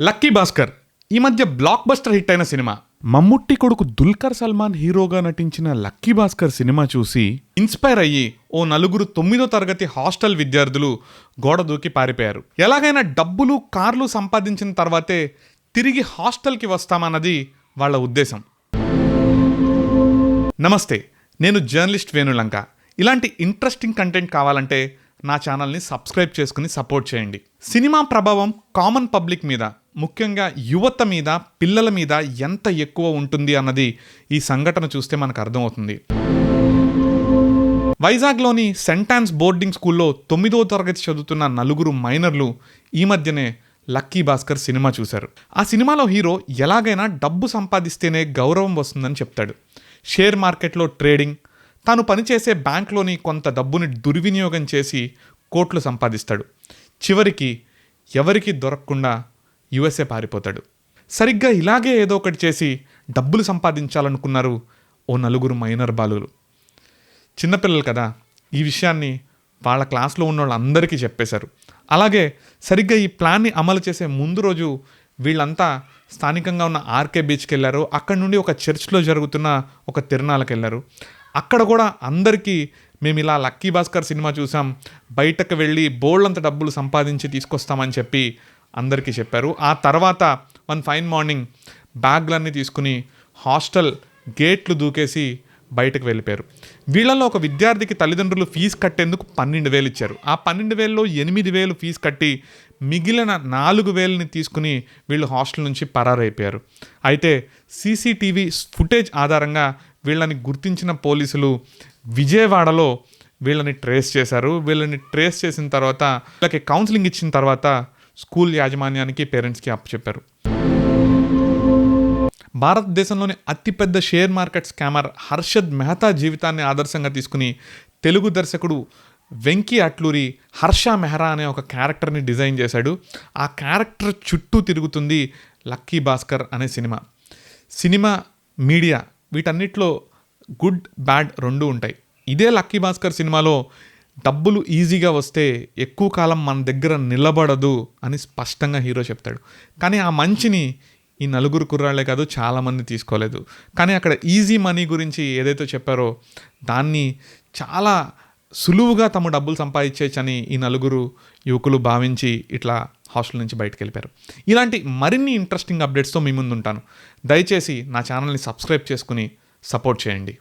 Lucky Bhaskar ఈ మధ్య blockbuster hit అయిన సినిమా. మమ్ముట్టి కొడుకు దుల్కర్ సల్మాన్ హీరోగా నటించిన లక్కీ భాస్కర్ సినిమా చూసి ఇన్స్పైర్ అయ్యి ఓ నలుగురు తొమ్మిదో తరగతి హాస్టల్ విద్యార్థులు గోడ దూకి పారిపోయారు. ఎలాగైనా డబ్బులు కార్లు సంపాదించిన తర్వాతే తిరిగి హాస్టల్కి వస్తామన్నది వాళ్ళ ఉద్దేశం. నమస్తే నేను జర్నలిస్ట్ వేణులంక. ఇలాంటి ఇంట్రెస్టింగ్ కంటెంట్ కావాలంటే నా ఛానల్ని సబ్స్క్రైబ్ చేసుకుని సపోర్ట్ చేయండి. సినిమా ప్రభావం కామన్ పబ్లిక్ మీద. ముఖ్యంగా యువత మీద పిల్లల మీద ఎంత ఎక్కువ ఉంటుంది అన్నది ఈ సంఘటన చూస్తే మనకు అర్థమవుతుంది. వైజాగ్లోని సెంటాన్స్ బోర్డింగ్ స్కూల్లో తొమ్మిదో తరగతి చదువుతున్న నలుగురు మైనర్లు ఈ మధ్యనే లక్కీ భాస్కర్ సినిమా చూశారు. ఆ సినిమాలో హీరో ఎలాగైనా డబ్బు సంపాదిస్తేనే గౌరవం వస్తుందని చెప్తాడు. షేర్ మార్కెట్లో ట్రేడింగ్ తాను పనిచేసే బ్యాంక్లోని కొంత డబ్బుని దుర్వినియోగం చేసి కోట్లు సంపాదిస్తాడు. చివరికి ఎవరికి దొరకకుండా యుఎస్ఏ పారిపోతాడు. సరిగ్గా ఇలాగే ఏదో ఒకటి చేసి డబ్బులు సంపాదించాలనుకున్నారు ఓ నలుగురు మైనర్ బాలులు. చిన్నపిల్లలు కదా ఈ విషయాన్ని వాళ్ళ క్లాస్లో ఉన్న వాళ్ళందరికీ చెప్పేశారు. అలాగే సరిగ్గా ఈ ప్లాన్ని అమలు చేసే ముందు రోజు వీళ్ళంతా స్థానికంగా ఉన్న ఆర్కే బీచ్కి వెళ్ళారు అక్కడి నుండి ఒక చర్చ్లో జరుగుతున్న ఒక తిరణాలకు వెళ్ళారు అక్కడ కూడా అందరికీ మేము ఇలా లక్కీ భాస్కర్ సినిమా చూసాం. బయటకు వెళ్ళి బోల్డంత డబ్బులు సంపాదించి తీసుకొస్తామని చెప్పి అందరికీ చెప్పారు. ఆ తర్వాత వన్ ఫైన్ మార్నింగ్ బ్యాగ్లన్నీ తీసుకుని హాస్టల్ గేట్లు దూకేసి బయటకు వెళ్ళిపోయారు. వీళ్ళలో ఒక విద్యార్థికి తల్లిదండ్రులు ఫీజు కట్టేందుకు పన్నెండు వేలు ఇచ్చారు. ఆ పన్నెండు వేలలో ఎనిమిది వేలు ఫీజు కట్టి మిగిలిన నాలుగు వేలని తీసుకుని వీళ్ళు హాస్టల్ నుంచి పరారైపోయారు. అయితే సీసీటీవీ ఫుటేజ్ ఆధారంగా వీళ్ళని గుర్తించిన పోలీసులు విజయవాడలో వీళ్ళని ట్రేస్ చేశారు. వీళ్ళని ట్రేస్ చేసిన తర్వాత వీళ్ళకి కౌన్సిలింగ్ ఇచ్చిన తర్వాత స్కూల్ యాజమాన్యానికి పేరెంట్స్కి అప్పచెప్పారు భారతదేశంలోని అతిపెద్ద share market scammer Harshad Mehta జీవితాన్ని ఆదర్శంగా తీసుకుని తెలుగు దర్శకుడు వెంకీ అట్లూరి హర్ష మెహ్రా అనే ఒక క్యారెక్టర్ని డిజైన్ చేశాడు. ఆ క్యారెక్టర్ చుట్టూ తిరుగుతుంది లక్కీ భాస్కర్ అనే సినిమా. సినిమా మీడియా వీటన్నిటిలో గుడ్ బ్యాడ్ రెండు ఉంటాయి. ఇదే లక్కీ భాస్కర్ సినిమాలో డబ్బులు ఈజీగా వస్తే ఎక్కువ కాలం మన దగ్గర నిలబడదు అని స్పష్టంగా హీరో చెప్తాడు. కానీ ఆ మంచిని ఈ నలుగురు కుర్రాళ్ళే కాదు చాలామంది తీసుకోలేదు. కానీ అక్కడ ఈజీ మనీ గురించి ఏదైతే చెప్పారో దాన్ని చాలా సులువుగా తమ డబ్బులు సంపాదించేచ్చని ఈ నలుగురు యువకులు భావించి ఇట్లా హాస్టల్ నుంచి బయటకు వెళ్ళిపోయారు. ఇలాంటి మరిన్ని ఇంట్రెస్టింగ్ అప్డేట్స్తో మీ ముందు ఉంటాను దయచేసి నా ఛానల్ని సబ్స్క్రైబ్ చేసుకుని సపోర్ట్ చేయండి.